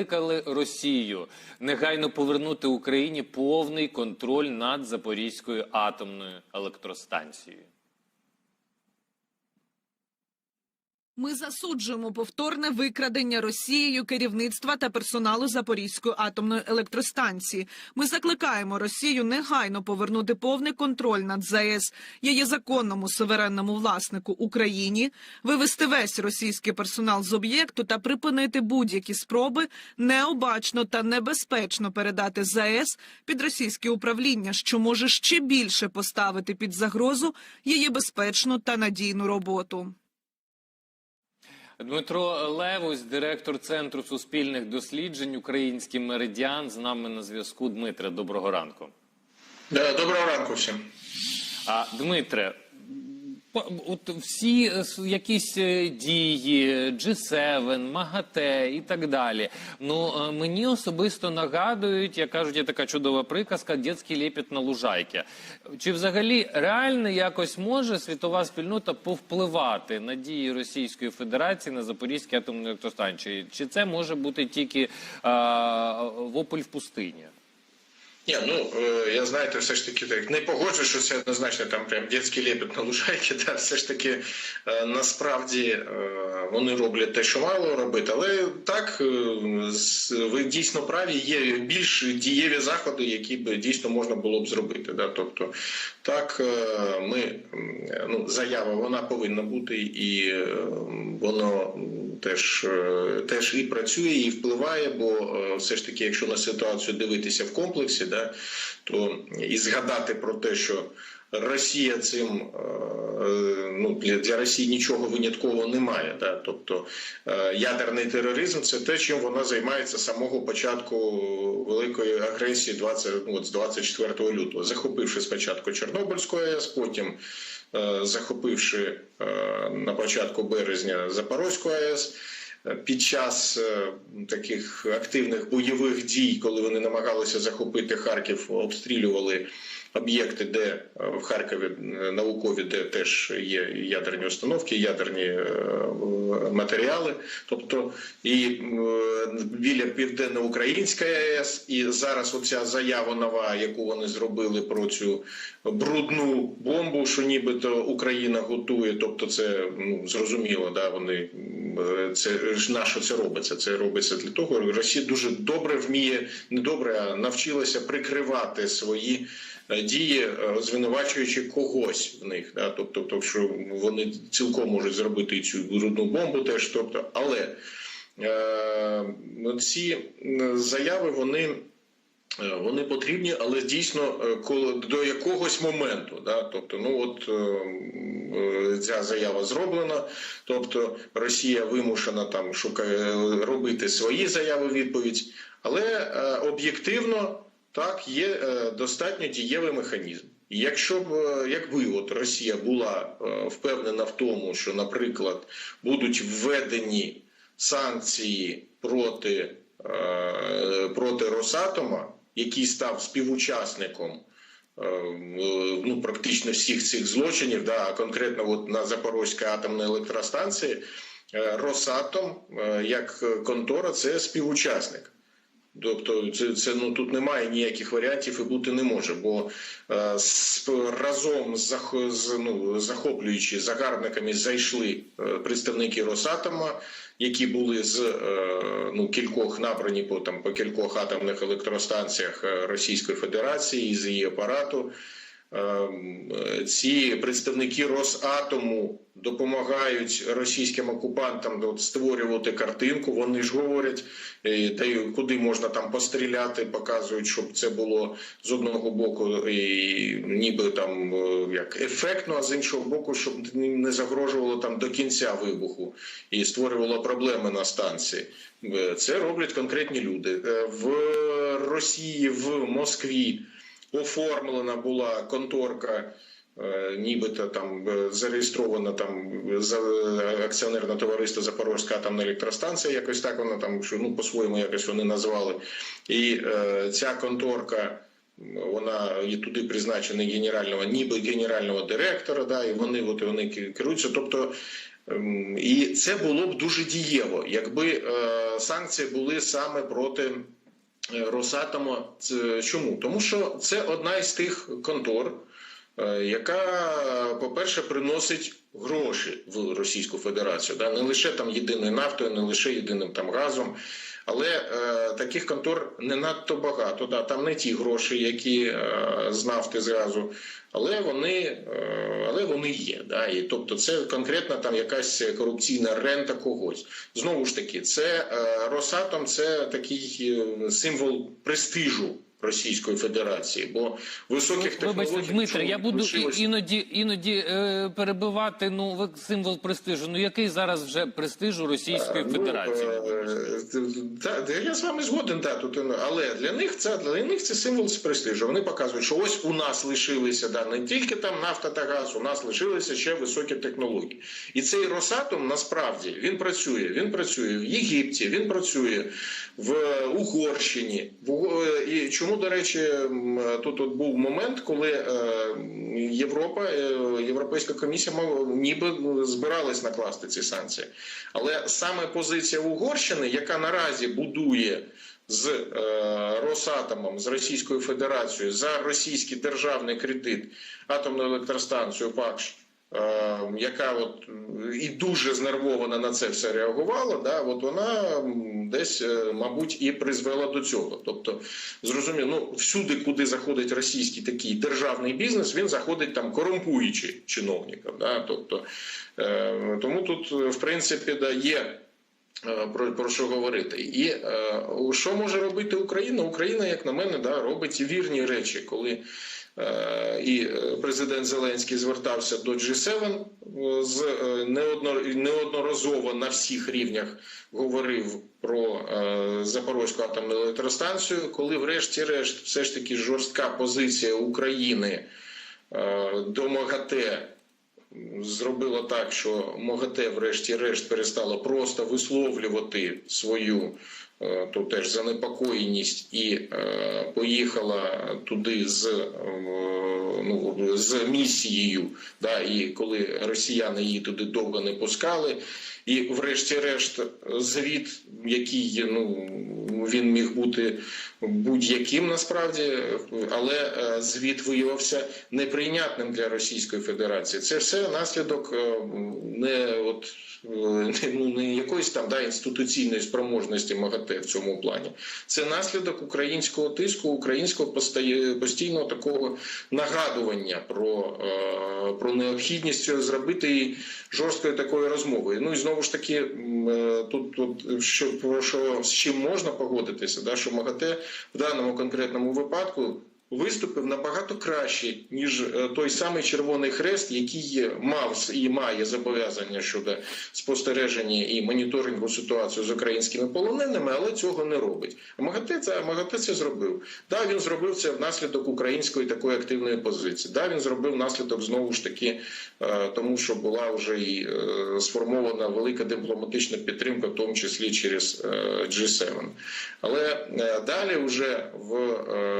Закликали Росію негайно повернути Україні повний контроль над Запорізькою атомною електростанцією. Ми засуджуємо повторне викрадення Росією керівництва та персоналу Запорізької атомної електростанції. Ми закликаємо Росію негайно повернути повний контроль над ЗАЕС її законному суверенному власнику Україні, вивести весь російський персонал з об'єкту та припинити будь-які спроби необачно та небезпечно передати ЗАЕС під російське управління, що може ще більше поставити під загрозу її безпечну та надійну роботу. Дмитро Левусь, директор Центру суспільних досліджень Український меридіан, з нами на зв'язку. Дмитре, доброго ранку. Доброго ранку всім. Дмитре, от всі е, якісь е, дії, G7, МАГАТЕ і так далі. Ну е, мені особисто нагадують, як кажуть, є така чудова приказка «Дєцький лепет на лужайки». Чи взагалі реально якось може світова спільнота повпливати на дії Російської Федерації на Запорізькій атомній електростанції? Чи це може бути тільки а, вопль в пустині? Ні, ну е, я знаєте, все ж таки так не погоджуюсь, що це однозначно там прям дитячий лепет на лужайки. Та все ж таки е, насправді е, вони роблять те, що мало робити. Але так ви дійсно праві. Є більш дієві заходи, які б дійсно можна було б зробити. Да? Тобто, так ми ну заява вона повинна бути, і воно теж, теж і працює, і впливає, бо все ж таки, якщо на ситуацію дивитися в комплексі, да, то і згадати про те, що Росія цим е, ну для, Росії нічого виняткового немає. Да? Тобто е, ядерний тероризм це те, чим вона займається з самого початку великої агресії 20, ну, от з 24 лютого, захопивши спочатку Чорнобильську АЕС, потім е, захопивши на початку березня Запорозьку АЕС. Під час е, таких активних бойових дій, коли вони намагалися захопити Харків, обстрілювали об'єкти, де е, в Харкові е, наукові, де теж є ядерні установки, ядерні матеріали. Тобто і біля Південно-Української АЕС, і зараз оця заява нова, яку вони зробили про цю брудну бомбу, що нібито Україна готує. Тобто, це ну зрозуміло, да вони це ж на що це робиться? Це робиться для того. Росія дуже добре вміє, не добре, а навчилася прикривати свої е, дії, е, звинувачуючи когось в них. Да? Тобто, тобто, що вони цілком можуть зробити цю брудну бомбу, теж тобто, але е, ці заяви вони. Е, Вони потрібні, але дійсно е, коли до якогось моменту, да, тобто, ну от е, ця заява зроблена, тобто Росія вимушена там шукає робити свої заяви відповідь, але об'єктивно так є достатньо дієвий механізм. Якщо б якби от Росія була впевнена в тому, що, наприклад, будуть введені санкції проти, проти Росатома, який став співучасником е, ну, практично всіх цих злочинів, да, конкретно от на Запорозькій атомній електростанції, е, Росатом е, як контора це співучасник. Тобто, це, це ну тут немає ніяких варіантів і бути не може, бо е, з, разом з, з ну, захоплюючи загарбниками зайшли е, представники Росатома, які були з е, ну кількох набрані по там по кількох атомних електростанціях е, Російської Федерації з її апарату. Ем, е, Ці представники Росатому допомагають російським окупантам створювати картинку. Вони ж говорять, е, та й куди можна там постріляти, показують, щоб це було з одного боку і ніби там е, як ефектно, а з іншого боку, щоб не загрожувало там до кінця вибуху і створювало проблеми на станції. Це роблять конкретні люди в Росії, в Москві оформлена була конторка, е, нібито там е, зареєстрована там за е, акціонерне товариство Запорозька атомна електростанція, якось так вона там що ну по-своєму якось вони назвали. І е, ця конторка. Вона і туди призначений генерального, ніби генерального директора, да, і вони от вони керуються. Тобто Ем, І це було б дуже дієво, якби е, санкції були саме проти е, Росатому. Чому? Тому що це одна із тих контор, е, яка, по-перше, приносить гроші в Російську Федерацію. Не лише там єдиною нафтою, не лише єдиним там газом. Але е, таких контор не надто багато. Да? Там не ті гроші, які е, з нафти зразу, але вони, е, але вони є. Да? І, тобто, це конкретно там якась корупційна рента когось. Знову ж таки, це е, Росатом це такий е, символ престижу. Російської Федерації, бо високих технологій Вибачте, Дмитре, я буду і- іноді іноді е, перебивати. Ну символ престижу. Ну який зараз вже престиж у Російської Ну, Федерації? е, та- та я з вами згоден, та, тут, ну, але для них це для них це символ престижу. Вони показують, що ось у нас лишилися да, не тільки там нафта та газ, у нас лишилися ще високі технології. І цей Росатом насправді він працює. Він працює в Єгипті, він працює в Угорщині. В І чому, до речі, тут от був момент, коли е, Європа, е, Європейська комісія ніби збиралась накласти ці санкції. Але саме позиція Угорщини, яка наразі будує з е, Росатомом, з Російською Федерацією за російський державний кредит атомну електростанцію ПАКШ, е, яка от і дуже знервована на це все реагувала, да, от вона десь, е, мабуть, і призвела до цього. Тобто, зрозуміло, ну всюди, куди заходить російський такий державний бізнес, він заходить там корумпуючи чиновників. Да, тобто, е, тому тут, в принципі, да, є. е, Про, про що говорити, і що може робити Україна? Україна, як на мене, да, робить вірні речі, коли і е, президент Зеленський звертався до G7 е, з е, неодноразово на всіх рівнях говорив про е, Запорозьку атомну електростанцію, коли, врешті-решт, все ж таки жорстка позиція України домагате. до МАГАТЕ зробила так, що МОГАТЕ, врешті-решт, перестало просто висловлювати свою е, то теж занепокоєність і е, поїхала туди з, е, ну, з місією. Да, і коли росіяни її туди довго не пускали. І, врешті-решт, звіт, який ну він міг бути будь-яким насправді, але е, звіт виявився неприйнятним для Російської Федерації. Це все наслідок е, не от ну, не якоїсь там да, інституційної спроможності МАГАТЕ в цьому плані. Це наслідок українського тиску, українського постійного такого нагадування про, е, про необхідність цього зробити і жорсткої такої розмови. Ну і знову ж таки, е, тут, тут що про що з чим можна погодитися, да, що МАГАТЕ в даному конкретному випадку. Виступив набагато краще ніж е, той самий Червоний Хрест, який мав і має зобов'язання щодо спостереження і моніторингу ситуації з українськими полоненими, але цього не робить. А МАГАТЕ це МАГАТЕ це зробив. Да, він зробив це внаслідок української такої активної позиції. Да, він зробив внаслідок знову ж таки, е, тому що була вже і е, сформована велика дипломатична підтримка, в тому числі через е, G7. Але далі вже в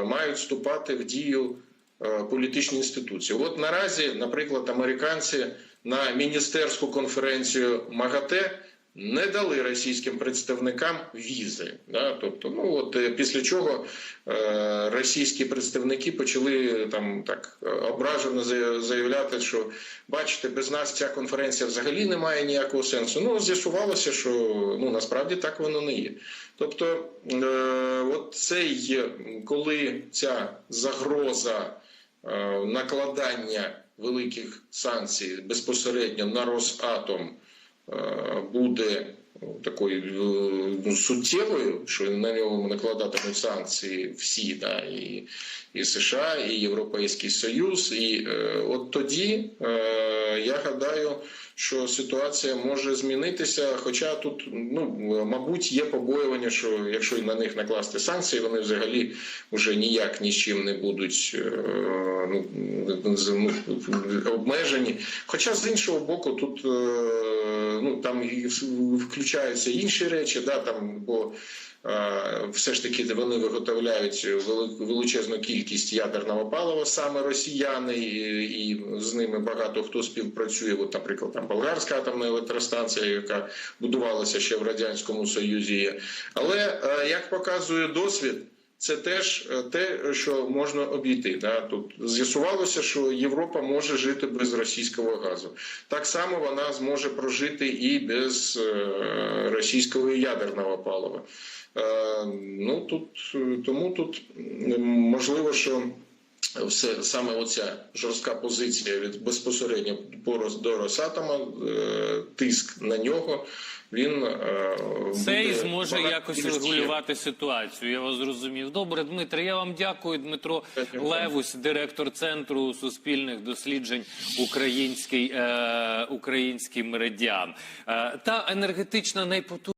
мають вступати в дію е, політичні інституції. От наразі, наприклад, американці на міністерську конференцію МАГАТЕ не дали російським представникам візи. Да? Тобто, ну от е, після чого е, російські представники почали там так е, ображено заявляти, що бачите, без нас ця конференція взагалі не має ніякого сенсу. Ну з'ясувалося, що ну насправді так воно не є. Тобто, е, от цей, е, коли ця загроза е, накладання великих санкцій безпосередньо на Росатом е, буде такою е, ну, суттєвою, що на нього накладатимуть санкції всі, да, і, і США, і Європейський Союз. І е, от тоді е, я гадаю, що ситуація може змінитися. Хоча тут, ну мабуть, є побоювання, що якщо на них накласти санкції, вони взагалі вже ніяк ні з чим не будуть е, ну, ну, обмежені. Хоча з іншого боку, тут е, ну там включаються інші речі, да там бо. е, все ж таки вони виготовляють вели- величезну кількість ядерного палива, саме росіяни, і, і з ними багато хто співпрацює. От, наприклад, там болгарська атомна електростанція, яка будувалася ще в радянському Союзі. Є. Але е, як показує досвід. Це теж е, те, що можна обійти. Да? Тут з'ясувалося, що Європа може жити без російського газу. Так само вона зможе прожити і без е, російського ядерного палива. Ну тут тому тут можливо, що. Все саме оця жорстка позиція від безпосередньо по Рос- до Росатома, е, тиск на нього. Він е, Це і зможе багато якось регулювати ситуацію. Я вас зрозумів. Добре, Дмитре, я вам дякую. Дмитро. Левусь, директор центру суспільних досліджень Український, е, Український меридіан. Е, та енергетична найпотужніша